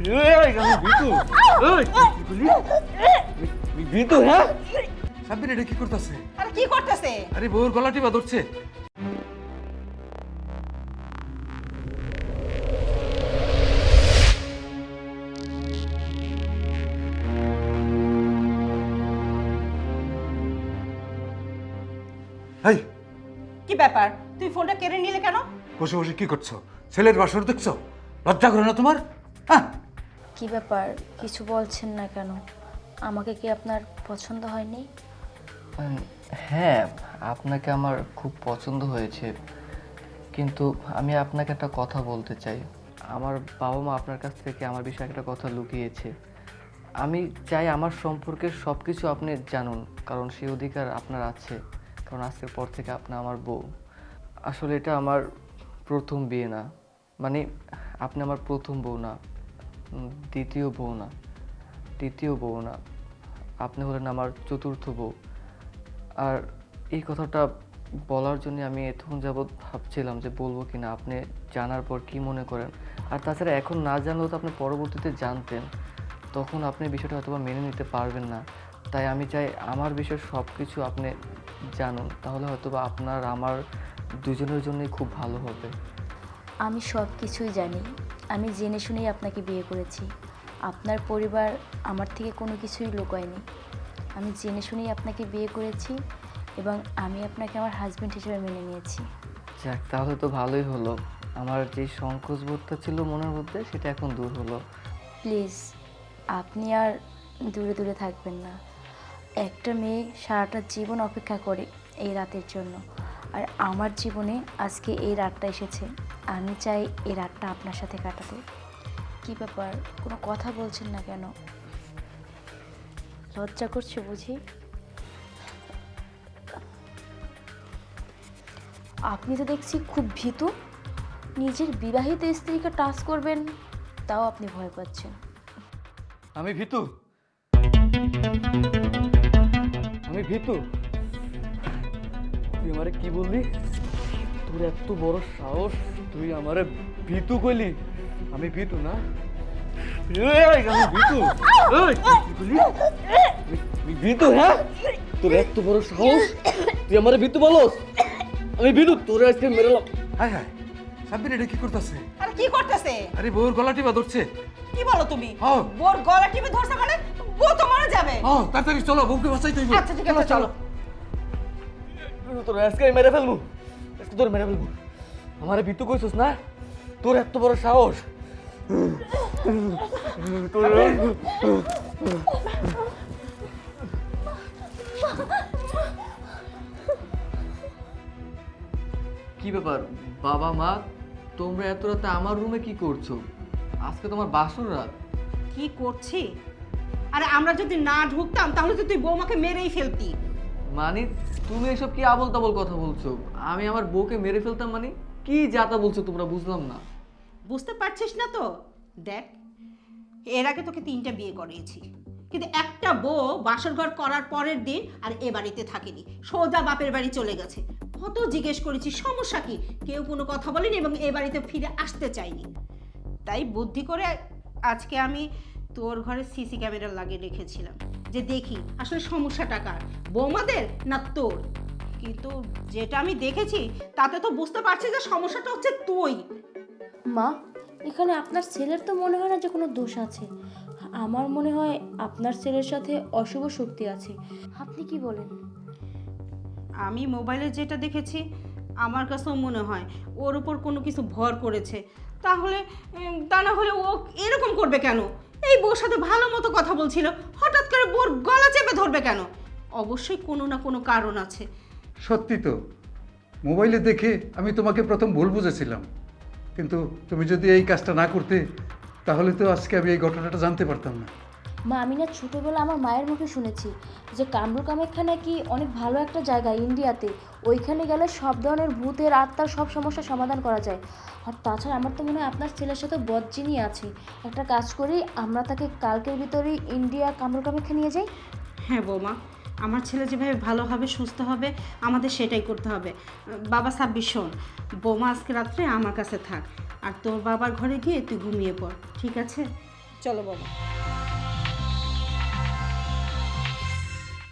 এই আমি বিতু এই কি বলি বিতু হ্যাঁ? সাব্বির এটা কি করতেছে? আরে কি করতেছে? আরে বউর গলা টিপা ধরছে। এই কি ব্যাপার? তুই ফোনটা কেড়ে নিলে কেন? বসে বসে কি করছ? ছেলের বাসর দেখছ? লজ্জা করে না তোমার? হ্যাঁ? কি ব্যাপার? কিছু বলছেন না কেন? আমাকে কি আপনার পছন্দ হয়নি? হ্যাঁ আপনাকে আমার খুব পছন্দ হয়েছে। কিন্তু আমি আপনাকে একটা কথা বলতে চাই। আমার বাবা মা আপনার কাছ থেকে আমার বিষয়ে একটা কথা লুকিয়েছে। আমি চাই আমার সম্পর্কে সব কিছু আপনি জানুন, কারণ সেই অধিকার আপনার আছে। কারণ আজকের পর থেকে আপনি আমার বউ। আসলে এটা আমার প্রথম বিয়ে না। মানে আপনি আমার প্রথম বউ না। দ্বিতীয় বউ না, তৃতীয় বউ না। আপনি হলেন আমার চতুর্থ বউ। আর এই কথাটা বলার জন্য আমি এতক্ষণ যাবৎ ভাবছিলাম যে বলব কি না আপনি জানার পর কি মনে করেন? আর তাছাড়া এখন না জানলেও তো আপনি পরবর্তীতে জানতেন, তখন আপনি বিষয়টা হয়তোবা মেনে নিতে পারবেন না। তাই আমি চাই আমার বিষয়ে সব কিছু আপনি জানুন, তাহলে হয়তো বা আপনার, আমার দুজনের জন্যই খুব ভালো হবে। আমি সব কিছুই জানি। আমি জেনে শুনেই আপনাকে বিয়ে করেছি। আপনার পরিবার আমার থেকে কোনো কিছুই লুকায়নি। আমি জেনে শুনেই আপনাকে বিয়ে করেছি এবং আমি আপনাকে আমার হাজবেন্ড হিসেবে মেনে নিয়েছি। যাক তাহলে তো ভালোই হলো। আমার যে সংকোচ বোধটা ছিল মনের মধ্যে সেটা এখন দূর হলো। প্লিজ আপনি আর দূরে দূরে থাকবেন না। একটা মেয়ে সারাটা জীবন অপেক্ষা করে এই রাতের জন্য। আর আমার জীবনে আজকে এই রাতটা এসেছে। আমি চাই এই রাতটা আপনার সাথে কাটাতে। কি ব্যাপার? কোনো কথা বলছেন না কেন? লজ্জা করছে বুঝি? আপনি তো দেখছি খুব ভীতু। নিজের বিবাহিত স্ত্রীকে টাচ করবেন, তাও আপনি ভয় পাচ্ছেন। আমি ভিতু। আমি ভিতু। তুই আমারে কি বললি? তোর এত বড় সাহস তুই আমারে ভিতু কইলি? আমি ভিতু না। এই আমি এই হ্যাঁ? তোর এত বড় সাহস তুই আমারে ভিতু বলস? আমি ভিতু তোর আজকে মেরেলাম হায় হায় সাব্বির এটা কি করতেছে? আরে কি করতেছে? আরে বউর গলা টিপা ধরছে। কি বলো তুমি। গলা টিপে ধরছে মানে বউ তো মারা যাবে। ও তাড়াতাড়ি চলো বউকে বাঁচাইতে হইব। আচ্ছা ঠিক আছে চলো। তোর আজকে আমি মেরে ফেলব। আজকে তোর মেরে ফেলব। আমারে কইছিস না? তোর এত বড় সাহস। তোর কি ব্যাপার? বাবা মা তোমরা এত রাতে আমার রুমে কি করছ? আজকে তোমার বাসর রাত। কি করছি? আরে আমরা যদি না ঢুকতাম তাহলে তো তুই বৌমাকে মেরেই ফেলতি। মানে তুমি এসব কি আবল তাবল কথা বলছো? আমি আমার বউকে মেরে ফেলতাম মানে? কি যাতা বলছো তোমরা, বুঝলাম না। বুঝতে পারছিস না তো? দেখ, এর আগে তোকে তিনটা বিয়ে করিয়েছি। কিন্তু একটা বউ বাসর ঘর করার পরের দিন আর এ বাড়িতে থাকেনি। সোজা বাপের বাড়ি চলে গেছে। কত জিজ্ঞেস করেছি, সমস্যা কি? কেউ কোনো কথা বলেনি এবং এ বাড়িতে ফিরে আসতে চাইনি। তাই বুদ্ধি করে আজকে আমি তোর ঘরে সিসি ক্যামেরা লাগিয়ে রেখেছিলাম। যে দেখি আসলে সমস্যাটা কার? বৌমাদের না তোর? কিন্তু যেটা আমি দেখেছি তাতে তো বুঝতে পারছি যে সমস্যাটা হচ্ছে তুই। মা এখানে আপনার ছেলের তো মনে হয় না যে কোনো দোষ আছে। আমার মনে হয় আপনার ছেলের সাথে অশুভ শক্তি আছে। আপনি কি বলেন? আমি মোবাইলে যেটা দেখেছি আমার কাছেও মনে হয় ওর উপর কোনো কিছু ভর করেছে। তাহলে তা না হলে ও এরকম করবে কেন? এই বউর সাথে ভালো মতো কথা বলছিল। হঠাৎ করে বোর গলা চেপে ধরবে কেন? অবশ্যই কোনো না কোনো কারণ আছে। সত্যি তো, মোবাইলে দেখে আমি তোমাকে প্রথম ভুল বুঝেছিলাম। কিন্তু তুমি যদি এই কাজটা না করতে, তাহলে তো আজকে আমি এই ঘটনাটা জানতে পারতাম না। মা, আমি না ছোটোবেলা আমার মায়ের মুখে শুনেছি যে কামরূপ কামাখ্যা নাকি অনেক ভালো একটা জায়গা ইন্ডিয়াতে। ওইখানে গেলে সব ধরনের ভূতের আত্মার সব সমস্যার সমাধান করা যায়। আর তাছাড়া আমার তো মনে হয় আপনার ছেলের সাথে বজ্জিনী আছে। একটা কাজ করি, আমরা তাকে কালকের ভিতরেই ইন্ডিয়া কামরূপ কামাখ্যা নিয়ে যাই। হ্যাঁ বৌমা, আমার ছেলে যেভাবে ভালো হবে, সুস্থ হবে, আমাদের সেটাই করতে হবে। বাবা সাব্বির শোন, বৌমা আজকে রাত্রে আমার কাছে থাক। আর তোর বাবার ঘরে গিয়ে তুই ঘুমিয়ে পড়, ঠিক আছে? চলো বাবা